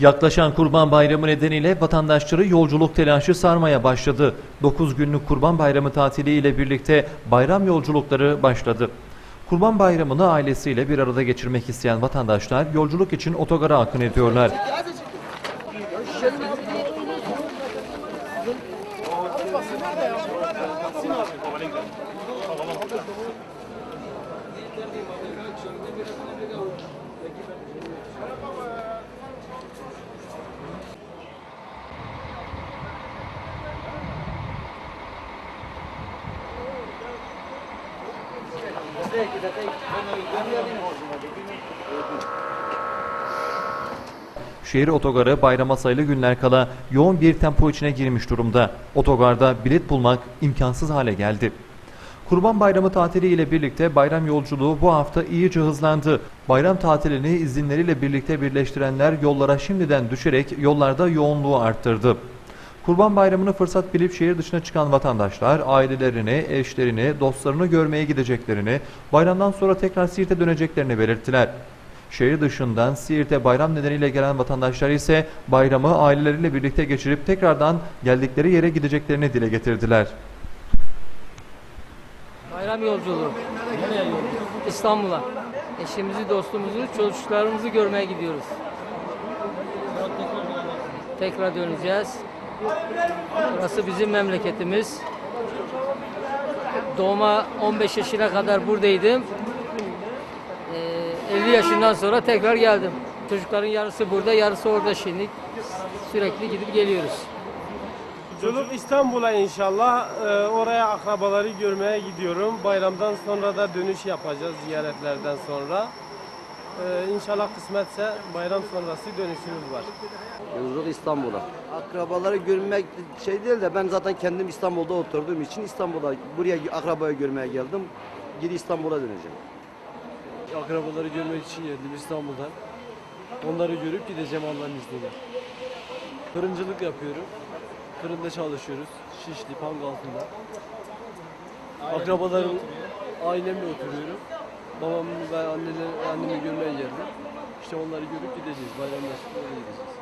Yaklaşan Kurban Bayramı nedeniyle vatandaşları yolculuk telaşı sarmaya başladı. 9 günlük Kurban Bayramı tatili ile birlikte bayram yolculukları başladı. Kurban Bayramı'nı ailesiyle bir arada geçirmek isteyen vatandaşlar yolculuk için otogara akın ediyorlar. Şehir otogarı bayrama sayılı günler kala yoğun bir tempo içine girmiş durumda. Otogarda bilet bulmak imkansız hale geldi. Kurban Bayramı tatili ile birlikte bayram yolculuğu bu hafta iyice hızlandı. Bayram tatilini izinleriyle birlikte birleştirenler yollara şimdiden düşerek yollarda yoğunluğu arttırdı. Kurban Bayramı'nı fırsat bilip şehir dışına çıkan vatandaşlar ailelerini, eşlerini, dostlarını görmeye gideceklerini, bayramdan sonra tekrar Siirt'e döneceklerini belirttiler. Şehir dışından Siirt'e bayram nedeniyle gelen vatandaşlar ise bayramı aileleriyle birlikte geçirip tekrardan geldikleri yere gideceklerini dile getirdiler. Bayram yolculuğu. İstanbul'a. Eşimizi, dostumuzu, çocuklarımızı görmeye gidiyoruz. Tekrar döneceğiz. Burası bizim memleketimiz. Doğuma 15 yaşına kadar buradaydım. Ee, 50 yaşından sonra tekrar geldim. Çocukların yarısı burada, yarısı orada şimdi. Sürekli gidip geliyoruz. Yolculuk İstanbul'a inşallah. Ee, oraya akrabaları görmeye gidiyorum. Bayramdan sonra da dönüş yapacağız ziyaretlerden sonra. Ee, inşallah kısmetse bayram sonrası dönüşümüz var. Yolculuk İstanbul'a. Akrabaları görmek şey değil de ben zaten kendim İstanbul'da oturduğum için İstanbul'a buraya akrabayı görmeye geldim. Geri İstanbul'a döneceğim. akrabaları görmek için geldim İstanbul'dan. Onları görüp gideceğim Allah'ın izniyle. Fırıncılık yapıyorum. Fırında çalışıyoruz. Şişli, Pangaltı'nda. Akrabalarım, ailemle oturuyorum babamı ve anneleri, annemi görmeye geldim. İşte onları görüp gideceğiz. Bayramlaşıp oraya gideceğiz.